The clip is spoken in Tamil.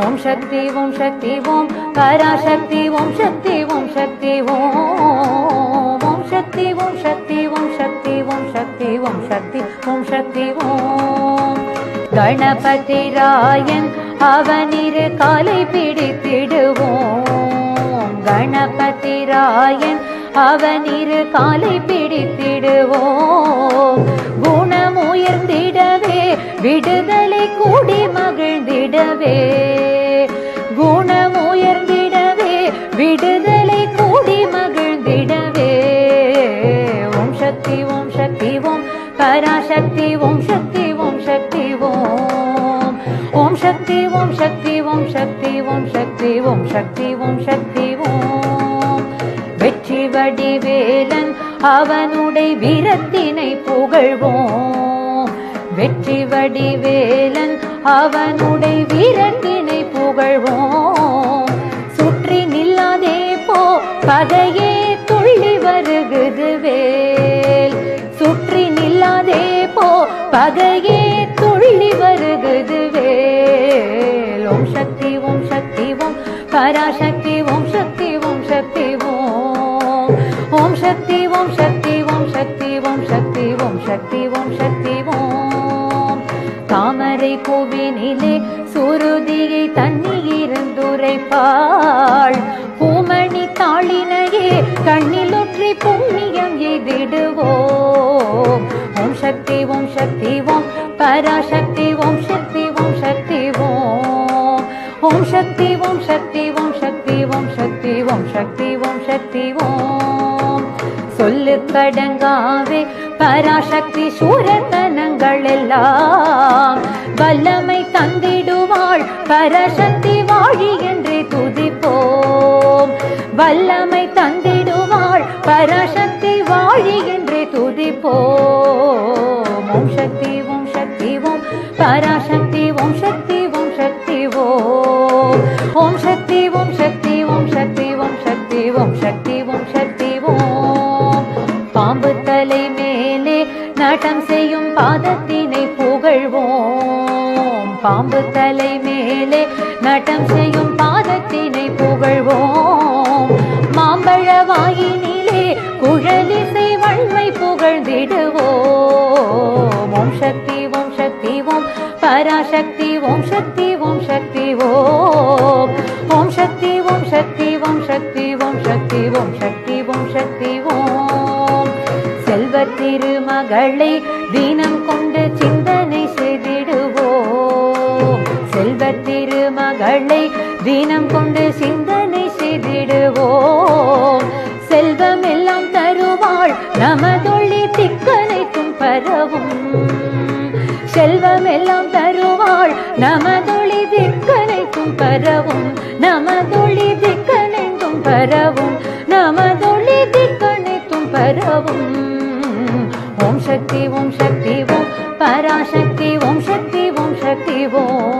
ஓம் சக்தி ஓம் சக்தி ஓம் பராசக்தி ஓம் சக்தி ஓம் சக்தி ஓம் ஓம் சக்தி ஓம் சக்தி ஓம் சக்தி ஓம் சக்தி ஓம் சக்தி ஓம் சக்தி ஓம் கணபதி ராயன் அவனிரு காலை பிடித்திடுவோம் கணபதி ராயன் அவனிரு காலை பிடித்திடுவோம் குணமுயர்ந்திடவே விடுதலை கூடி மகிழ்ந்திடவே குணம் உயர்ந்திடவே விடுதலை கூடி மகிழ்ந்திடவே ஓம் சக்தி ஓம் சக்தி ஓம் பராசக்தி ஓம் சக்தி ஓம் சக்தி ஓம் ஓம் சக்தி ஓம் சக்தி ஓம் சக்தி ஓம் சக்தி ஓம் சக்தி ஓம் சக்தி ஓம் வெற்றி வடிவேலன் அவனுடைய வீரத்தினை புகழ்வோம் வெற்றி வடிவேலன் அவனுடைய வீரத்தினை புகழ்வோம் சுற்றி நில்லாதே போ பகையே துள்ளி வருகுது வேல் சுற்றி நில்லாதே போ பகையே துள்ளி வருகுது வேல் ஓம் சக்தி ஓம் சக்தி ஓம் பராசக்தி ஓம் சக்தி ஓம் சக்தி ஓம் ஓம் சக்தி ஓம் சக்தி ஓம் சக்தி ஓம் சக்தி ஓம் சக்தி ஓம் சக்தி ஓம் தாமரை பூவினிலே சுருதியை தண்ணீருந்துரைப்பாள் பூமணி தாளினையே கண்ணிலொற்றி புண்ணியம் எதிடுவோம் ஓம் சக்தி ஓம் சக்தி ஓம் பராசக்தி ஓம் சக்தி ஓம் சக்தி ஓம் ஓம் சக்தி ஓம் சக்தி ஓம் சக்தி ஓம் சக்தி ஓம் சக்தி ஓம் சக்தி ஓம் சொல்லு கடங்காவே பராசக்தி சூரத்தனங்கள் எல்லாம் வல்லமை தந்திடுவாள் பரசக்தி வாழி என்று துதிப்போம் வல்லமை தந்திடுவாள் பரசக்தி வாழி என்று துதிப்போம் ஓம் சக்தி ஓம் சக்தி ஓம் பராசக்தி ஓம் சக்தி ஓம் சக்தி ஓம் ஓம் சக்தி ஓம் சக்தி ஓம் சக்தி ஓம் சக்தி ஓம் சக்தி ஓம் சக்தி ஓம் பாம்பு தலை மேலே நடம் செய்யும் பாதத்தின் பாம்பு தலை மேலே நடம் செய்யும் பாதத்தினை புகழ்வோம் மாம்பழ வாயினிலே குழலிசை வன்மை புகழ்ந்திடுவோம் ஓம் சக்தி ஓம் சக்தி ஓம் பராசக்தி ஓம் சக்தி ஓம் சக்தி ஓம் ஓம் சக்தி ஓம் சக்தி ஓம் சக்தி ஓம் சக்தி ஓம் சக்தி ஓம் சக்தி ஓம் செல்வ திருமகளை தினம் கொண்டு திருமகளை தினம் கொண்டு சிந்தனை செய்திடுவோம். செல்வம் எல்லாம் தருவாள் நமதொழி திக்கனைக்கும் பரவும். செல்வம் எல்லாம் தருவாள் நமதொழி திக்கனைக்கும் பரவும். நமதொழி திக்கனைக்கும் பரவும். நமதொழி திக்கனைக்கும் பரவும். Om Shakti Om Shakti Om Parashakti Om Shakti Om Shakti Om